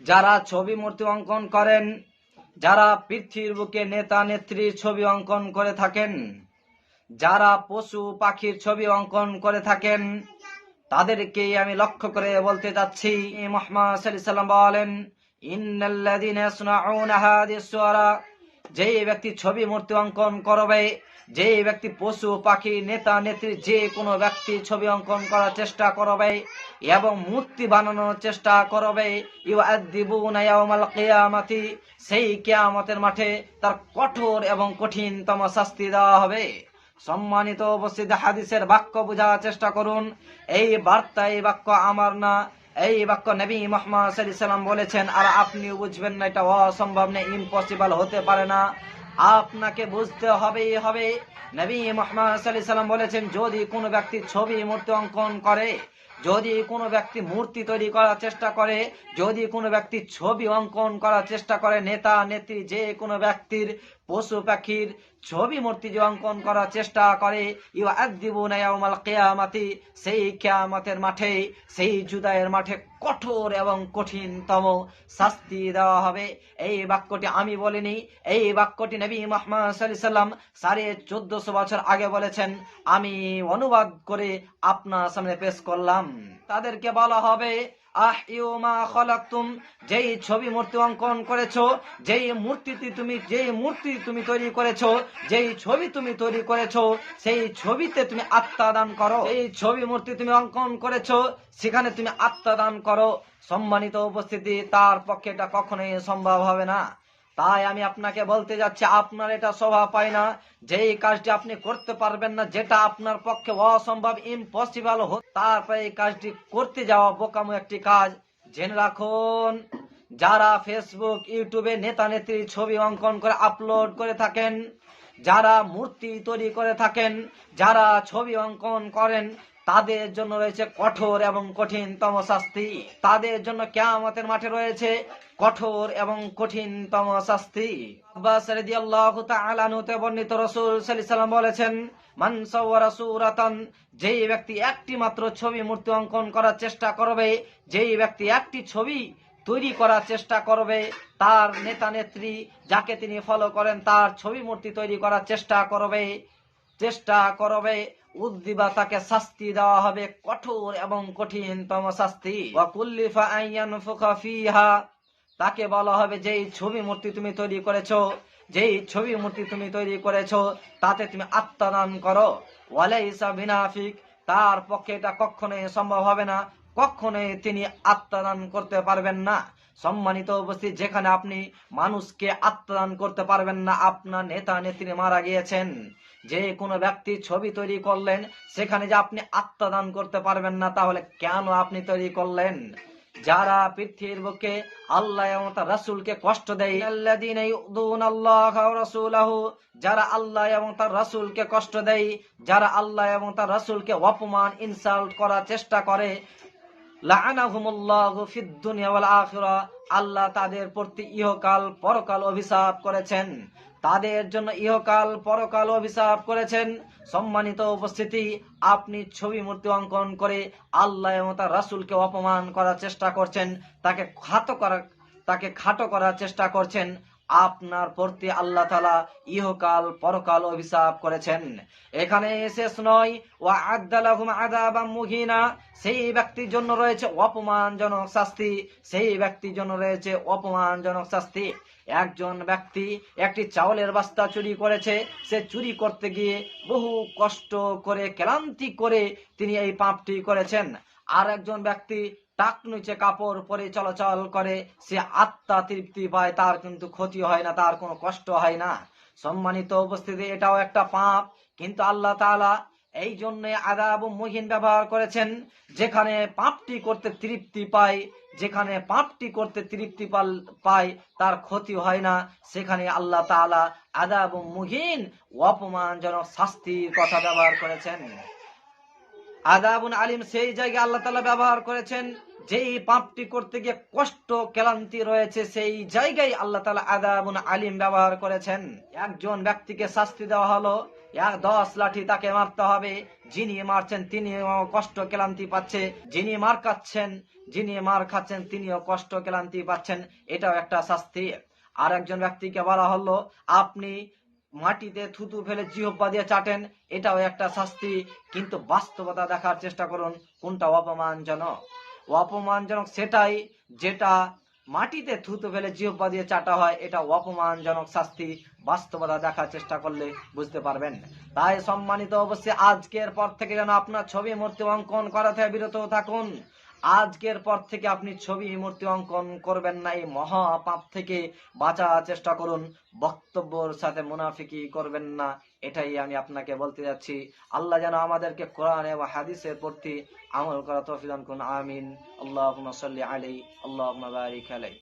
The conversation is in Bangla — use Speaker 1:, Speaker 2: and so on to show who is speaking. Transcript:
Speaker 1: যারা ছবি মূর্তি অঙ্কন করেন, যারা পৃথিবীর বুকে নেতা নেত্রীর ছবি অঙ্কন করে থাকেন, যারা পশু পাখির ছবি অঙ্কন করে থাকেন, তাদেরকে আমি লক্ষ্য করে বলতে চাচ্ছি মোহাম্মদ সাল্লাম বলেন, ইন্নাল্লাযীনা যেই ব্যক্তি ছবি মূর্তি অঙ্কন করবে যে ব্যক্তি পশু, পাখি, নেতা, নেত্রী, যে কোনো ব্যক্তি ছবি অঙ্কন করার চেষ্টা করবে এবং মূর্তি বানানোর চেষ্টা করবে। কিয়ামাতি, সেই কেয়ামতের মাঠে তার কঠোর এবং কঠিনতম শাস্তি দেওয়া হবে। সম্মানিত উপস্থিত, হাদিসের বাক্য বোঝার চেষ্টা করুন। এই বার্তা এই বাক্য আমার না এই বাক্য নবী মোহাম্মদ সাল্লাম বলেছেন, আর আপনি বুঝবেন না, এটা অসম্ভব না ইম্পসিবল হতে পারে না। আপনাকে বুঝতে হবেই হবে। নবী মোহাম্মদ সাল্লাম বলেছেন, যদি কোনো ব্যক্তি ছবি মূর্তি অঙ্কন করে যদি কোনো ব্যক্তি মূর্তি তৈরি করার চেষ্টা করে, যদি কোনো ব্যক্তি ছবি অঙ্কন করার চেষ্টা করে, নেতা, নেত্রী, যে কোনো ব্যক্তির পশু পাখির ছবি মূর্তি যে অঙ্কন করার চেষ্টা করে ইউ কিয়ামাতি, সেই কিয়ামতের মাঠে, সেই জুদায়ের মাঠে কঠোর এবং কঠিনতম শাস্তি দেওয়া হবে। এই বাক্যটি আমি বলিনি, এই বাক্যটি নবী মোহাম্মদ সাড়ে চোদ্দশো বছর আগে বলেছেন। আমি অনুবাদ করে আপনার সামনে পেশ করলাম। তাদেরকে বলা হবে আহ ইউমা খলাকতুম যেই ছবি মূর্তি অঙ্কন করেছ, যেই মূর্তিটি তুমি, যেই মূর্তি তুমি তৈরি করেছ, যেই ছবি তুমি তৈরি করেছ, সেই ছবিতে তুমি আত্মা দান করো। এই ছবি মূর্তি তুমি অঙ্কন করেছ, সেখানে তুমি আত্মা দান করো। সম্মানিত উপস্থিতি, তার পক্ষে এটা কখনোই সম্ভব হবে না। তাই আমি আপনাকে বলতে যাচ্ছি, আপনার এটা স্বভাব পায় না। যেই কাজটি আপনি করতে পারবেন না, যেটা আপনার পক্ষে অসম্ভব ইম্পসিবল তারপরে এই কাজটি করতে যাওয়া বোকামো একটি কাজ। জেনে রাখুন, যারা ফেসবুক ইউটিউবে নেতা নেত্রীর ছবি অঙ্কন করে আপলোড করে থাকেন যারা মূর্তি তৈরি করে থাকেন, যারা ছবি অঙ্কন করেন, তাদের জন্য রয়েছে কঠোর এবং কঠিনতম শাস্তি। তাদের জন্য কেয়ামতের মাঠে রয়েছে কঠোর এবং কঠিনতম শাস্তি। বর্ণিত রাসূল সাল্লাল্লাহু আলাইহি সাল্লাম বলেছেন, মান সাওয়ারা সূরাতান, যেই ব্যক্তি একটি মাত্র ছবি মূর্তি অঙ্কন করার চেষ্টা করবে, যেই ব্যক্তি একটি ছবি তৈরি করার চেষ্টা করবে তার নেতা নেত্রী, যাকে তিনি ফলো করেন, তার ছবি মূর্তি তৈরি করার চেষ্টা করবে চেষ্টা করবে। উদ্দিবা তাকে শাস্তি দেওয়া হবে কঠোর এবং কঠিনতম শাস্তি। তাকে বলা হবে যেই ছবি মূর্তি তুমি তৈরি করেছ, যেই ছবি মূর্তি তুমি তৈরি করেছ, তাতে তুমি আত্মদান করো। ওয়ালাইসা বিনাফিক, তার পক্ষে এটা কখনোই সম্ভব হবে না। কখনোই তিনি আত্মদান করতে পারবেন না। সম্মানিত উপস্থিত, যেখানে আপনি মানুষকে আত্মদান করতে পারবেন না, আপনার নেতা নেত্রী মারা গিয়েছেন। যে কোনো ব্যক্তি ছবি তৈরি করলেন, সেখানে যে আপনি আত্মদান করতে পারবেন না, তাহলে কেন আপনি তৈরি করলেন? যারা পৃথিবীর বুকে আল্লাহ এবং তার রাসূলকে কষ্ট দেয় যারা আল্লাহ এবং তার রাসূলকে কষ্ট দেয়, যারা আল্লাহ এবং তার রাসূলকে অপমান ইনসাল্ট করার চেষ্টা করে আল্লাহ তাদের প্রতি ইহকাল পরকাল অভিশাপ করেছেন। তাদের জন্য ইহকাল পরকাল অভিশাপ করেছেন। সম্মানিত উপস্থিতি, আপনি ছবি মূর্তি অঙ্কন করে আল্লাহ এবং তার রাসূলকে অপমান করার চেষ্টা করছেন, তাকে খাটো করার তাকে খাটো করার চেষ্টা করছেন। আপনার প্রতি আল্লাহ তালা ইহকাল পরকাল অভিশাপ করেছেন। এখানে শেষ নয় ও আদালাহুম আদাবাম মুহিনা। সেই ব্যক্তির জন্য রয়েছে অপমানজনক শাস্তি, সেই ব্যক্তির জন্য রয়েছে অপমানজনক শাস্তি। একজন ব্যক্তি একটি চাউলের বাস্তা চুরি করেছে, সে চুরি করতে গিয়ে বহু কষ্ট করে, ক্লান্তি করে তিনি এই পাপটি করেছেন। আর একজন ব্যক্তি টাক নিচে কাপড় পরে চলাচল করে, সে আত্মা তৃপ্তি পায়, তার কিন্তু ক্ষতি হয় না, তার কোনো কষ্ট হয় না। সম্মানিত উপস্থিতি, এটাও একটা পাপ। কিন্তু আল্লাহ তাআলা এই জন্য আদাব মহিন ব্যবহার করেছেন, যেখানে পাপটি করতে তৃপ্তি পায়, যেখানে পাপটি করতে তৃপ্তি পায়, তার ক্ষতি হয় না, সেখানে আল্লাহ তাআলা আদাব মুহিন অপমানজনক শাস্তির কথা ব্যবহার করেছেন। আদাবুন আলিম সেই জায়গায় আল্লাহ তালা ব্যবহার করেছেন, যেই পাপটি করতে গিয়ে কষ্ট, ক্লান্তি রয়েছে, সেই জায়গায় আল্লাহ তালা আদাবুন আলিম ব্যবহার করেছেন। একজন ব্যক্তিকে শাস্তি দেওয়া হলো, এক দশ লাঠি তাকে মারতে হবে, যিনি মারছেন তিনিও কষ্ট, ক্লান্তি পাচ্ছে, যিনি মার খাচ্ছেন, যিনি মার খাচ্ছেন তিনিও কষ্ট, ক্লান্তি পাচ্ছেন, এটাও একটা শাস্তি। আর একজন ব্যক্তিকে বলা হলো, আপনি মাটিতে থুতু ফেলে জিহ্বা দিয়ে চাটেন, এটাও একটা শাস্তি। কিন্তু বাস্তবতা দেখার চেষ্টা করুন, কোনটা অপমানজনক? অপমানজনক সেটাই যেটা মাটিতে থুতু ফেলে জিহ্বা দিয়ে চাটা হয়, এটা অপমানজনক শাস্তি। বাস্তবতা দেখার চেষ্টা করলে বুঝতে পারবেন। তাই সম্মানিত অবশ্যই আজকের পর থেকে যেন আপনার ছবি মূর্তি অঙ্কন করা থেকে বিরত থাকুন। আজকের পর থেকে আপনি ছবি মূর্তি অঙ্কন করবেন না, এই মহাপাপ থেকে বাঁচার চেষ্টা করুন। বক্তব্যর সাথে মুনাফিকি করবেন না, এটাই আমি আপনাকে বলতে যাচ্ছি। আল্লাহ যেন আমাদেরকে কোরআন এবং হাদিসের প্রতি আমল করা তফিদান করুন, আমিন। আল্লাহ আলী আল্লাহ